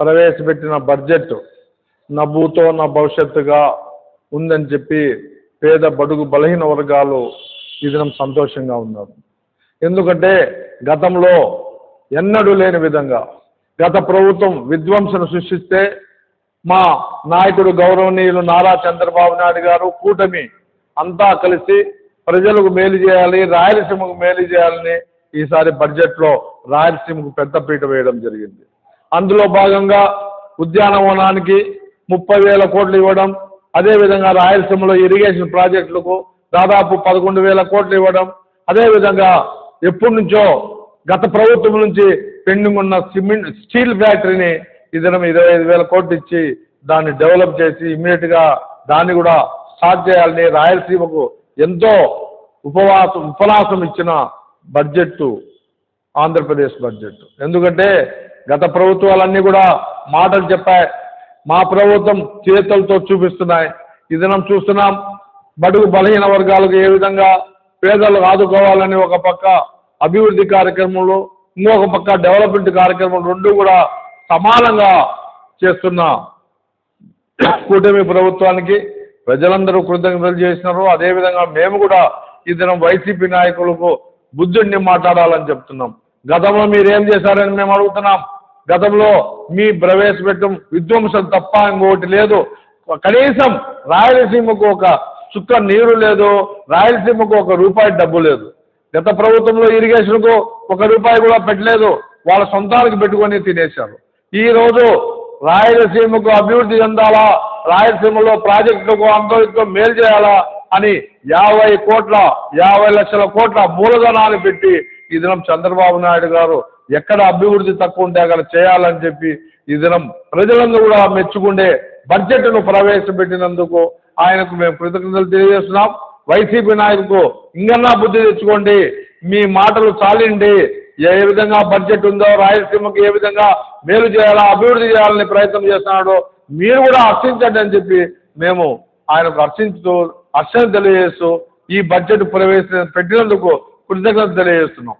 ప్రవేశపెట్టిన బడ్జెట్ నా భూతో నా భవిష్యత్తుగా ఉందని చెప్పి పేద బడుగు బలహీన వర్గాలు ఈ దినం సంతోషంగా ఉన్నారు. ఎందుకంటే గతంలో ఎన్నడూ లేని విధంగా గత ప్రభుత్వం విధ్వంసను సృష్టిస్తే మా నాయకుడు గౌరవనీయులు నారా చంద్రబాబు నాయుడు గారు కూటమి అంతా కలిసి ప్రజలకు మేలు చేయాలి రాయలసీమకు మేలు చేయాలని ఈసారి బడ్జెట్లో రాయలసీమకు పెద్దపీట వేయడం జరిగింది. అందులో భాగంగా ఉద్యానవనానికి ముప్పై వేల కోట్లు ఇవ్వడం అదేవిధంగా రాయలసీమలో ఇరిగేషన్ ప్రాజెక్టులకు దాదాపు పదకొండు వేల కోట్లు ఇవ్వడం అదేవిధంగా ఎప్పటి నుంచో గత ప్రభుత్వం నుంచి పెండింగ్ ఉన్న సిమెంట్ స్టీల్ ఫ్యాక్టరీని ఈ ఇరవై ఐదు వేల కోట్లు ఇచ్చి దాన్ని డెవలప్ చేసి ఇమ్మీడియట్గా దాన్ని కూడా స్టార్ట్ చేయాలని రాయలసీమకు ఎంతో ఉపవాసం ఉపలాసం ఇచ్చిన బడ్జెట్ ఆంధ్రప్రదేశ్ బడ్జెట్ ఎందుకంటే గత ప్రభుత్వాలన్నీ కూడా మాటలు చెప్పాయి. మా ప్రభుత్వం చేతులతో చూపిస్తున్నాయి. ఈ దినం చూస్తున్నాం బడుగు బలహీన వర్గాలకు ఏ విధంగా పేదలు ఆదుకోవాలని ఒక పక్క అభివృద్ధి కార్యక్రమంలో ఇంకొక పక్క డెవలప్మెంట్ కార్యక్రమం రెండు కూడా సమానంగా చేస్తున్న. కూటమి ప్రభుత్వానికి ప్రజలందరూ కృతజ్ఞతలు చేసినారు. అదేవిధంగా మేము కూడా ఈ దినం వైసీపీ నాయకులకు బుద్ధుడిని మాట్లాడాలని చెప్తున్నాం. గతంలో మీరేం చేశారని మేము అడుగుతున్నాం. గతంలో మీ ప్రవేశపెట్టడం విధ్వంసం తప్ప ఇంకొకటి లేదు. కనీసం రాయలసీమకు ఒక చుక్క నీరు లేదు రాయలసీమకు ఒక రూపాయి డబ్బు లేదు. గత ప్రభుత్వంలో ఇరిగేషన్కు ఒక రూపాయి కూడా పెట్టలేదు. వాళ్ళ సొంతానికి పెట్టుకొని తినేశారు. ఈ రోజు రాయలసీమకు అభివృద్ధి చెందాలా? రాయలసీమలో ప్రాజెక్టులకు అంతో మేలు చేయాలా? అని యాభై కోట్ల యాభై లక్షల కోట్ల మూలధనాన్ని పెట్టి ఈ దినం చంద్రబాబు నాయుడు గారు ఎక్కడ అభివృద్ధి తక్కువ ఉంటే అక్కడ చేయాలని చెప్పి ఈ దినం ప్రజలందరూ కూడా మెచ్చుకుండే బడ్జెట్ను ప్రవేశపెట్టినందుకు ఆయనకు మేము కృతజ్ఞతలు తెలియజేస్తున్నాం. వైసీపీ నాయకులకు ఇంకన్నా బుద్ధి తెచ్చుకోండి. మీ మాటలు చాలండి. ఏ విధంగా బడ్జెట్ ఉందో రాయలసీమకి ఏ విధంగా మేలు చేయాలా అభివృద్ధి చేయాలని ప్రయత్నం చేస్తున్నాడో మీరు కూడా హర్షించండి అని చెప్పి మేము ఆయనకు హర్షించుతూ హర్షణ తెలియజేస్తూ ఈ బడ్జెట్ ప్రవేశ పెట్టినందుకు కృతజ్ఞత తెలియజేస్తున్నాం.